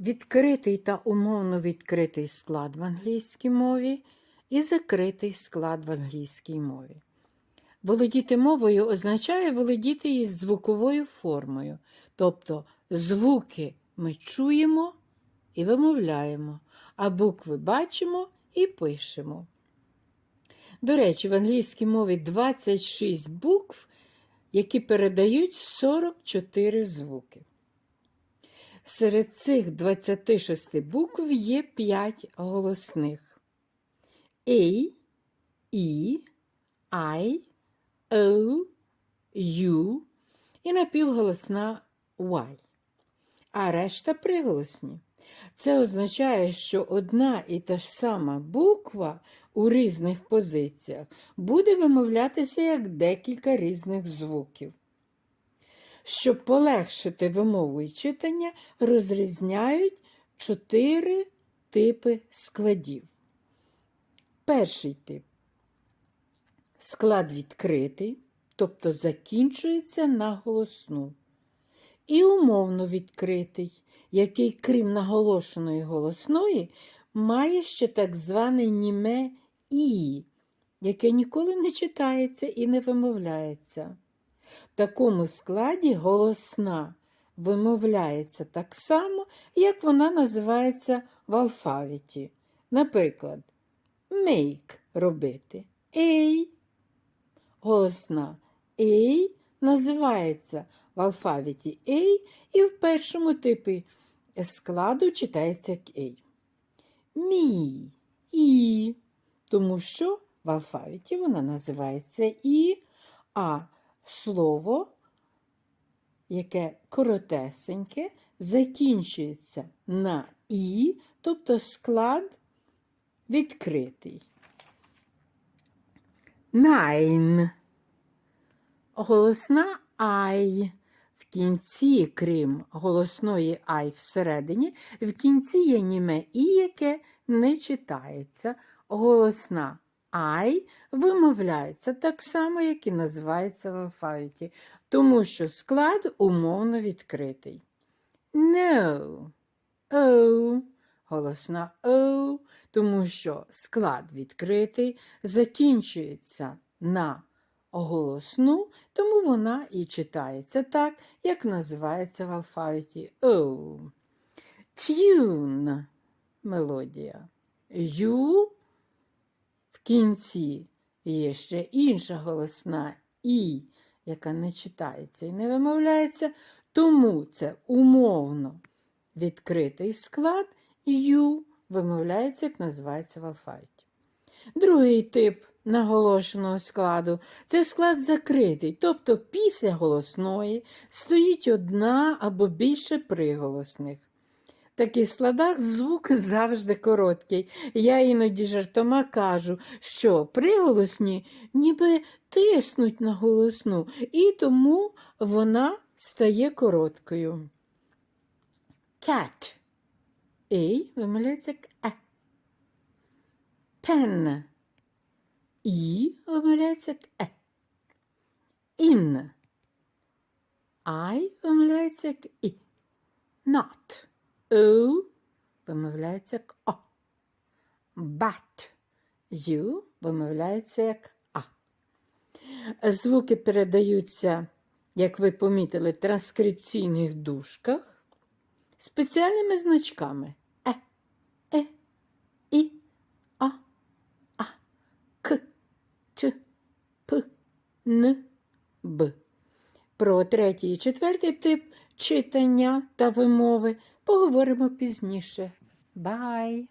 відкритий та умовно відкритий склад в англійській мові і закритий склад в англійській мові. Володіти мовою означає володіти її звуковою формою, тобто звуки ми чуємо і вимовляємо, а букви бачимо і пишемо. До речі, в англійській мові 26 букв, які передають 44 звуки. Серед цих 26 букв є 5 голосних: A, E, I, O, U і напівголосна Y. А решта приголосні. Це означає, що одна і та ж сама буква у різних позиціях буде вимовлятися як декілька різних звуків. Щоб полегшити вимову і читання, розрізняють чотири типи складів. Перший тип склад відкритий, тобто закінчується на голосну. І умовно відкритий, який, крім наголошеної голосної, має ще так зване німе І, яке ніколи не читається і не вимовляється. В такому складі голосна вимовляється так само, як вона називається в алфавіті. Наприклад, make робити. Ей. Голосна ей називається в алфавіті ей і в першому типі складу читається як ей. Мій і, тому що в алфавіті вона називається і, а слово, яке коротесеньке, закінчується на і, тобто склад відкритий. Nine. Голосна ай. В кінці, крім голосної ай всередині, в кінці є німе і, яке не читається. Голосна ай вимовляється так само, як і називається в алфавіті, тому що склад умовно відкритий. No. Oh. Голосна О, тому що склад відкритий закінчується на голосну, тому вона і читається так, як називається в алфавіті О. Tune мелодія. В кінці є ще інша голосна І, яка не читається і не вимовляється, тому це умовно відкритий склад. Ю вимовляється, як називається в алфавіті. Другий тип наголошеного складу це склад закритий, тобто після голосної стоїть одна або більше приголосних. Таких складах звук завжди короткий. Я іноді жартома кажу, що приголосні ніби тиснуть на голосну, і тому вона стає короткою. Cat Ей вимовляється е. Пен. І вимовляється як е. Ін. Ай вимовляється як і. Not. О вимовляється як о. But. Ю вимовляється як а. Звуки передаються, як ви помітили, в транскрипційних дужках спеціальними значками е, е, і, а, а, к, ч, п, н. Про третій і четвертий тип читання та вимови поговоримо пізніше. Бай!